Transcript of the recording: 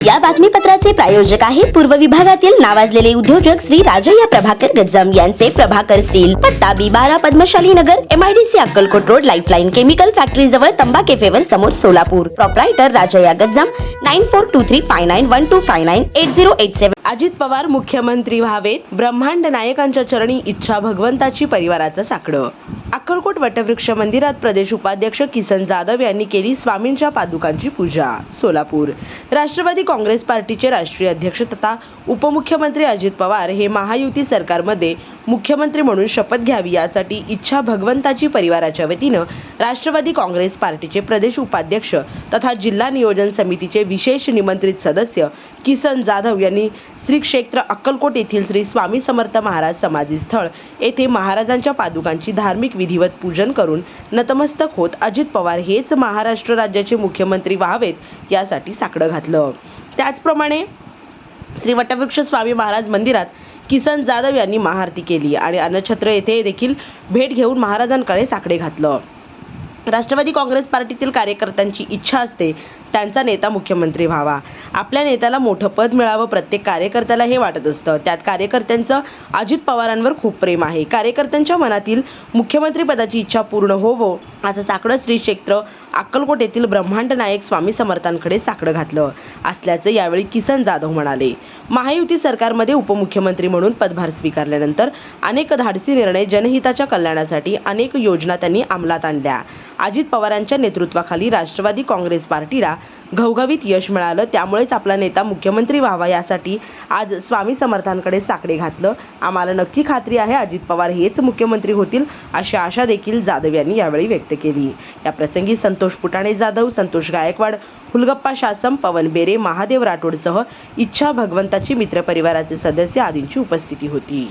या बातमीपत्राचे प्रायोजक आहे पूर्व विभागातील नावाजलेले उद्योजक श्री राजय्या प्रभाकर गज्जम यांचे प्रभाकर स्टील पत्ता बी बारा Padmashali Nagar MIDC Akkalkot road lifeline chemical factory जवळ तंबा केफेवर समोर Solapur. Proprietor Rajayya Gajjam nine four two three five nine one two five nine eight zero eight seven Ajit Pawar मुख्यमंत्री व्हावेत ब्रह्मांड नायकांच्या चरणी इच्छा भगवंताची परिवाराचं साकडं. अक्कलकोट वटवृक्ष मंदिरात प्रदेश उपाध्यक्ष किसन जाधव यांनी केली स्वामींच्या पादुकांची पूजा सोलापूर. राष्ट्रवादी काँग्रेस पार्टीचे राष्ट्रीय अध्यक्ष तथा उपमुख्यमंत्री अजित पवार हे महायुती सरकारमध्ये मुख्यमंत्री म्हणून शपथ घ्यावी यासाठी इच्छा भगवंताची परिवाराच्या वतीनं राष्ट्रवादी काँग्रेस पार्टीचे प्रदेश उपाध्यक्ष तथा जिल्हा नियोजन समितीचे विशेष निमंत्रित सदस्य किसन जाधव यांनी श्री क्षेत्र अक्कलकोट येथील श्री स्वामी समर्थ महाराज समाधी स्थळ येथे महाराजांच्या पादुकांची धार्मिक विधिवत पूजन करून नतमस्तक होत अजित पवार हेच महाराष्ट्र राज्याचे मुख्यमंत्री व्हावेत यासाठी साकडं घातलं. त्याचप्रमाणे श्री वटवृक्ष स्वामी महाराज मंदिरात किसन जाधव यांनी महाआरती केली आणि अन्नछत्र येथे देखील भेट घेऊन महाराजांकडे साकडे घातलं. राष्ट्रवादी काँग्रेस पार्टीतील कार्यकर्त्यांची इच्छा असते त्यांचा नेता मुख्यमंत्री व्हावा. आपल्या नेत्याला मोठं पद मिळावं प्रत्येक कार्यकर्त्याला हे वाटत असतं. त्यात कार्यकर्त्यांचं अजित पवारांवर खूप प्रेम आहे. कार्यकर्त्यांच्या मनातील मुख्यमंत्री पदाची इच्छा पूर्ण होवो असं साकडं श्री क्षेत्र अक्कलकोट येथील ब्रह्मांड नायक स्वामी समर्थांकडे साकडं घातलं. असल्याचं यावेळी किसन जाधव म्हणाले. महायुती सरकारमध्ये उपमुख्यमंत्री म्हणून पदभार स्वीकारल्यानंतर अनेक धाडसी निर्णय जनहिताच्या कल्याणासाठी अनेक योजना त्यांनी अंमलात आणल्या. अजित पवारांच्या नेतृत्वाखाली राष्ट्रवादी काँग्रेस पार्टीला घवघवीत यश मिळालं. त्यामुळेच आपला नेता मुख्यमंत्री व्हावा यासाठी आज स्वामी समर्थांकडे साकडे घातलं. आम्हाला नक्की खात्री आहे अजित पवार हेच मुख्यमंत्री होतील अशी आशा देखील जाधव यांनी यावेळी व्यक्त केली. या प्रसंगी संतोष फुटाणे जाधव संतोष गायकवाड हुलगप्पा शासम पवन बेरे महादेव राठोडसह इच्छा भगवंताची मित्र परिवाराचे सदस्य आदींची उपस्थिती होती.